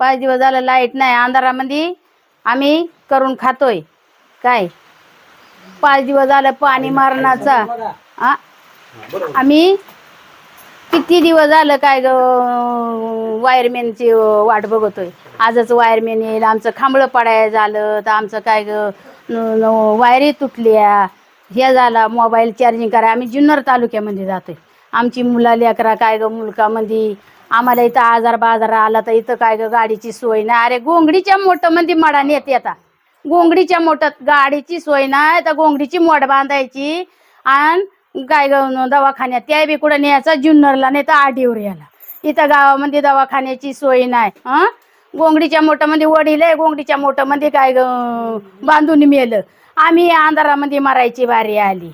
पाच दिवस झालं लाइट नाही अंधारामध्ये आम्ही करून खातोय. काय? पाच दिवस झालं पाणी मारण्याचा? आम्ही किती दिवस झालं काय ग वायरमॅनची वाट बघतोय. आजच वायरमॅन येईल आमचं खांबळं पडायला झालं तर आमचं काय वायरी तुटल्या. हे झाला मोबाईल चार्जिंग करा. आम्ही जुन्नर तालुक्यामध्ये जातोय. आमची मुला लेकरा काय ग मुलकामध्ये आम्हाला इथं आजार बाजार आला तर इथं काय ग गाडीची सोय नाही. अरे गोंगडीच्या मोठं म्हणजे मडा नेते आता. गोंगडीच्या मोठ्यात गाडीची सोय नाही तर गोंगडीची मोड बांधायची. आणि काय ग दवाखान्यात त्या बी कुठं न्यायचा जुन्नरला नाही तर आडीवर याला इथं गावामध्ये दवाखान्याची सोय नाही हं? गोंगडीच्या मोठ्यामध्ये वडील आहे गोंगडीच्या मोठ्यामध्ये काय ग बांधून मेलं. आम्ही अंधारामध्ये मारायची बारी आली.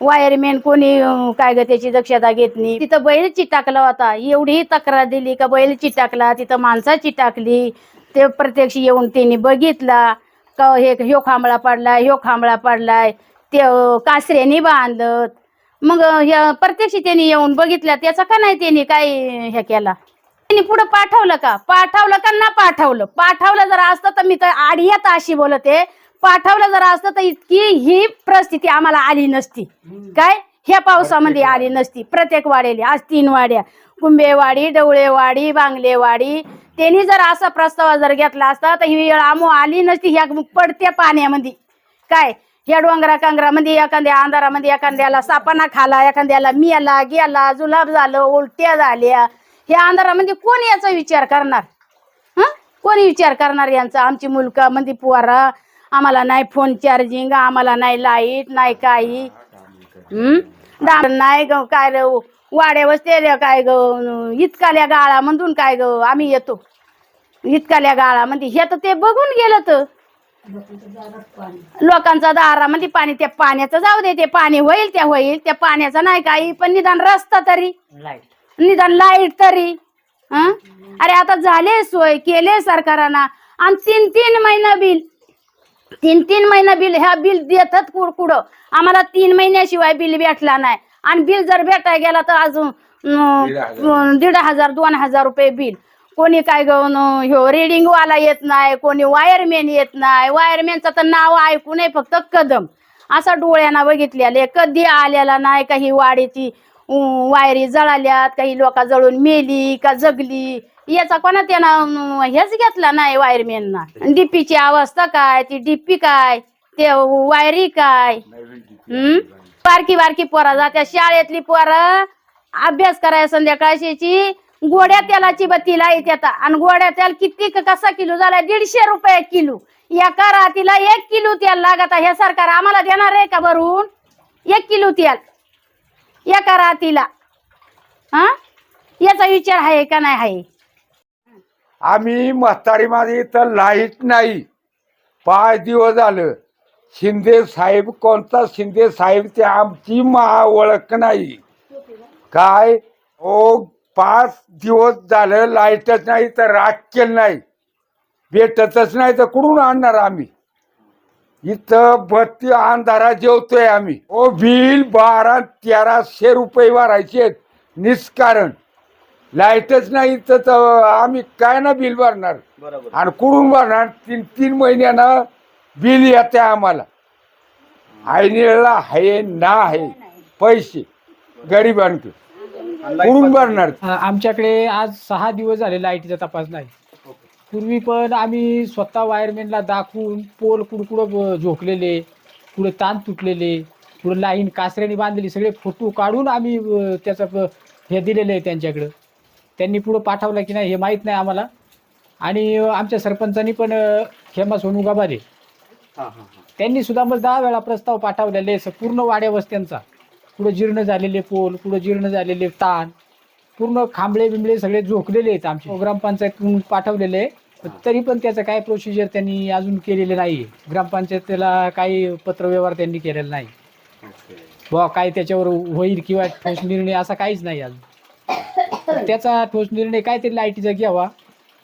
वायरमॅन कोणी अं, काय ग त्याची दक्षता घेत नाही. तिथं बैल चिटाकला होता. एवढी तक्रार दिली का बैल चिटाकला तिथं माणसाची टाकली ते प्रत्यक्ष येऊन त्यांनी बघितला का हे ह्यो खांबळा पडलाय ह्यो खांबळा पडलाय. ते अं, कासऱ्याने बांधत मग अं, ह्या प्रत्यक्ष त्यांनी येऊन बघितला. त्याचा का नाही त्यांनी काय हे केला? त्यांनी पुढं पाठवलं का? पाठवलं का ना पाठवलं? पाठवलं जर असतं तर मी तर आडियात अशी बोलते. पाठवलं जर असतं तर इतकी ही परिस्थिती आम्हाला आली नसती. काय? ह्या पावसामध्ये आली नसती. प्रत्येक वाड्याली. आज तीन वाड्या. कुंभेवाडी डवळेवाडी बांगलेवाडी. त्यांनी जर असा प्रस्ताव जर घेतला असता तर ही वेळ आमो आली नसती. ह्या पडत्या पाण्यामध्ये. काय? ह्या डोंगरा कांगरामध्ये एखाद्या अंधारामध्ये एखाद्याला सापाना खाला एखाद्याला मियाला गेला जुलाब झालं उलट्या झाल्या. ह्या अंधारामध्ये कोण याचा विचार करणार? हं? कोणी विचार करणार यांचा? आमची मुलका म्हणजे पोरा आम्हाला नाही फोन चार्जिंग आम्हाला नाही लाइट नाही काही. हं डाळ नाही ग काय रे वाड्या वस्ते काय ग इतकाल्या गाळामधून काय ग आम्ही येतो. इतकाल्या गाळामध्ये. हे तर ते बघून गेलं तर लोकांचा दारामध्ये पाणी त्या पाण्याचं जाऊ दे ते पाणी होईल त्या होईल त्या पाण्याचं नाही काही पण निदान रस्ता तरी. निदान लाइट तरी? अरे आता झाले सोय केले सरकारानं. आणि तीन तीन महिना बिल. तीन तीन महिना बिल ह्या बिल देतात कुड कुडं आम्हाला तीन महिन्याशिवाय बिल भेटला नाही. आणि बिल जर भेटायला गेला तर अजून अं, दीड हजार. दोन हजार रुपये बिल. कोणी काय गं ह्यो रेडिंग वाला येत नाही कोणी वायरमॅन येत नाही. वायरमॅनचं तर नाव ऐकू नये फक्त कदम. असा डोळ्यानं बघितलेले कधी आलेला नाही काही वाडीची अं, वायरी जळाल्यात काही लोक जळून मेली का जगली. याचा कोणा त्यानं हेच घेतला नाही वायरमॅनना डीपीची अवस्था काय? ती डीपी काय? ते वायरी काय? हम्म? बारकी बारकी पोरा जात्या. शाळेतली पोरं अभ्यास करायला संध्याकाळची गोड्या तेलाची बत्ती लाईत येतात आणि गोड्या तेल किती क- कसा किलो झाला दीडशे रुपये किलो. एका रातीला एक किलो तेल लागत आहे. हे सरकार आम्हाला देणार आहे का भरून? एक किलो तेल. एका रातीला. हा? याचा विचार आहे का नाही आहे? आम्ही म्हातारी माझी इथं लाइट नाही. पाच दिवस झालं. शिंदे साहेब कोणता? शिंदे साहेब ते आमची मा ओळख नाही. काय? ओ पाच दिवस झालं लाईटच नाही तर केलं नाही. भेटतच नाही तर कुठून आणणार आम्ही? इथं बत्ती अंधारा जेवतोय आम्ही. ओ बिल बारा तेराशे रुपये भरायचे आहेत, निष्कारण. लाईटच नाही तर त- आम्ही काय ना बिल भरणार? बरोबर. आणि कुठून भरणार? तीन तीन महिन्यानं बिल येते आम्हाला. आयनीला आहे ना आहे पैसे गरिबांकडे कुठून भरणार? आमच्याकडे आज सहा दिवस झाले लाईटीचा तपास नाही. पूर्वी पण आम्ही स्वतः वायरमॅनला दाखवून पोल कुडकुडं ब- झोकलेले पुढे ताण तुटलेले पुढे लाईन कासऱ्याने बांधलेली सगळे फोटो काढून आम्ही त्याचं हे दिलेलं आहे त्यांच्याकडं. त्यांनी पुढं पाठवलं की नाही हे माहीत नाही आम्हाला. आणि आमच्या सरपंचांनी पण खेमा सोनू गाभारे हा हा हा. त्यांनी सुद्धा मग दहा वेळा प्रस्ताव पाठवलेले पूर्ण वाड्या वस्त्यांचा. पुढं जीर्ण झालेले पोल पुढं जीर्ण झालेले ताण पूर्ण खांबळे बिंबळे सगळे झोकलेले आहेत आमचे. ग्रामपंचायतकडून पाठवलेले तरी पण त्याचं काय प्रोसिजर त्यांनी अजून केलेले नाही ग्रामपंचायतीला काही पत्रव्यवहार त्यांनी केलेला नाही. बुवा काय त्याच्यावर होईल किंवा ठोस निर्णय असा काहीच नाही अजून. त्याचा ठोस निर्णय काहीतरी लाईटीचा घ्यावा.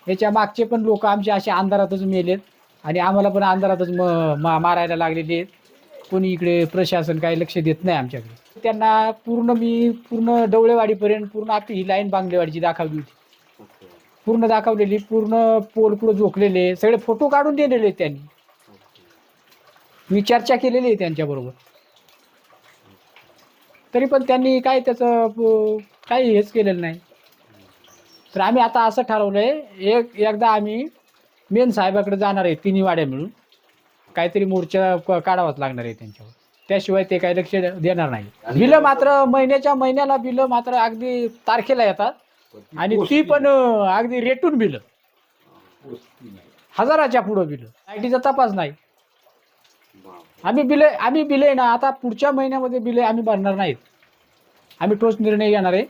याच्या मागचे पण लोक आमचे असे अंधारातच मेलेत. आणि आम्हाला पण अंधारातच म- मा- मारायला लागलेले आहेत. कोणी इकडे प्रशासन काही लक्ष देत नाही आमच्याकडे. त्यांना पूर्ण मी पूर्ण डवळेवाडीपर्यंत पूर्ण आपली ही लाईन बांगलेवाडीची दाखवली होती. पूर्ण दाखवलेली पूर्ण पोल कुठं झोकलेले सगळे फोटो काढून दिलेले आहेत त्यांनी. मी चर्चा केलेली आहे त्यांच्याबरोबर. तरी पण त्यांनी काय त्याचं काही हेच केलेलं नाही. तर आम्ही आता असं ठरवलंय एक एकदा आम्ही मेन साहेबाकडे जाणार आहे तिन्ही वाड्या मिळून. काहीतरी मोर्चा क- काढावाच लागणार आहे त्यांच्यावर. त्याशिवाय ते काही लक्ष देणार नाही. बिलं मात्र महिन्याच्या महिन्याला बिलं मात्र अगदी तारखेला येतात. आणि ती पण अं, अगदी रेटून बिलं. हजाराच्या पुढं बिलं. आयटीचा तपास नाही. आम्ही बिले आम्ही बिले ना आता पुढच्या महिन्यामध्ये बिले आम्ही भरणार नाहीत. आम्ही ठोस निर्णय घेणार आहे.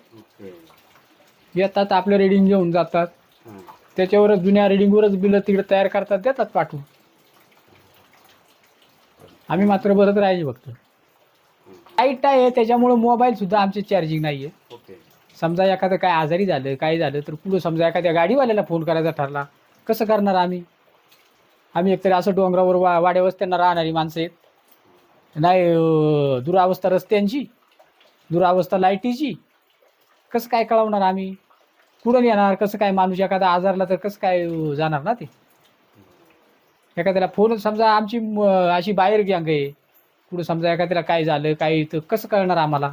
येतात आपलं रिडिंग घेऊन जातात. त्याच्यावरच जुन्या रिडिंगवरच बिलं तिकडे तयार करतात देतात पाठवून. आम्ही मात्र भरत राहायचे फक्त. लाइट आहे त्याच्यामुळं मोबाईल सुद्धा आमचे चार्जिंग नाही आहे समजा एखादं काय आजारी झालं काय झालं तर पुढं समजा एखाद्या गाडीवाल्याला फोन करायचा ठरला कसं करणार आम्ही? आम्ही एकतरी असं डोंगरावर वा वाड्या वस्त्यांना राहणारी माणसं आहेत. नाही दुरावस्था रस्त्यांची दुरावस्था लाईटीची. कसं काय कळवणार आम्ही? कुठं येणार कसं काय माणूस एखादा आजारला तर कसं काय जाणार ना ते? एखाद्याला फोन समजा आमची अशी बाहेर गँग आहे. कुठं समजा एखाद्याला काय झालं काय तर कसं कळणार आम्हाला?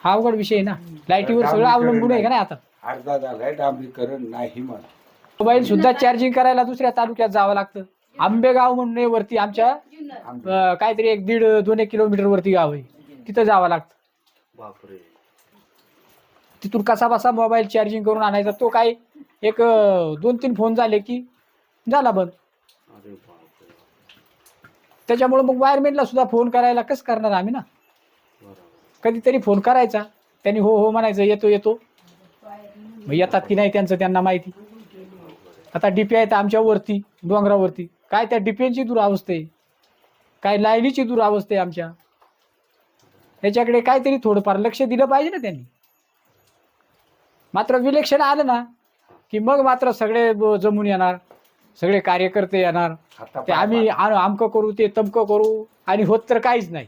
हा अवघड विषय आहे ना. लाईटीवर सगळं अवलंबून आहे का नाही आता? अर्धा झालाय डांबरीकरण नाही म्हणा मोबाईल सुद्धा चार्जिंग करायला दुसऱ्या तालुक्यात जावं लागतं. आंबेगाव म्हणून आहे वरती आमच्या अं, काहीतरी एक दीड दोन एक किलोमीटर वरती गाव आहे. तिथं जावं लागतं. बापरे. तिथून कसा बसा मोबाईल चार्जिंग करून आणायचा? तो काय एक दोन तीन फोन झाले की झाला बंद. त्याच्यामुळे मग वायरमॅनला सुद्धा फोन करायला कसं करणार आम्ही ना? कधीतरी फोन करायचा. त्यांनी हो हो म्हणायचं येतो येतो. मग येतात की नाही त्यांचं त्यांना माहिती. आता डीपी आहेत आमच्या वरती डोंगरावरती. काय त्या डिपेंची दुरावस्था आहे? काय लाईनीची दुरावस्था आहे आमच्या? ह्याच्याकडे काहीतरी थोडंफार लक्ष दिलं पाहिजे ना त्यांनी. मात्र विलेक्षण आलं ना की मग मात्र सगळे ब- जमून येणार सगळे कार्यकर्ते येणार. ते आम्ही आमकं करू ते तमकं करू आणि होत तर काहीच नाही.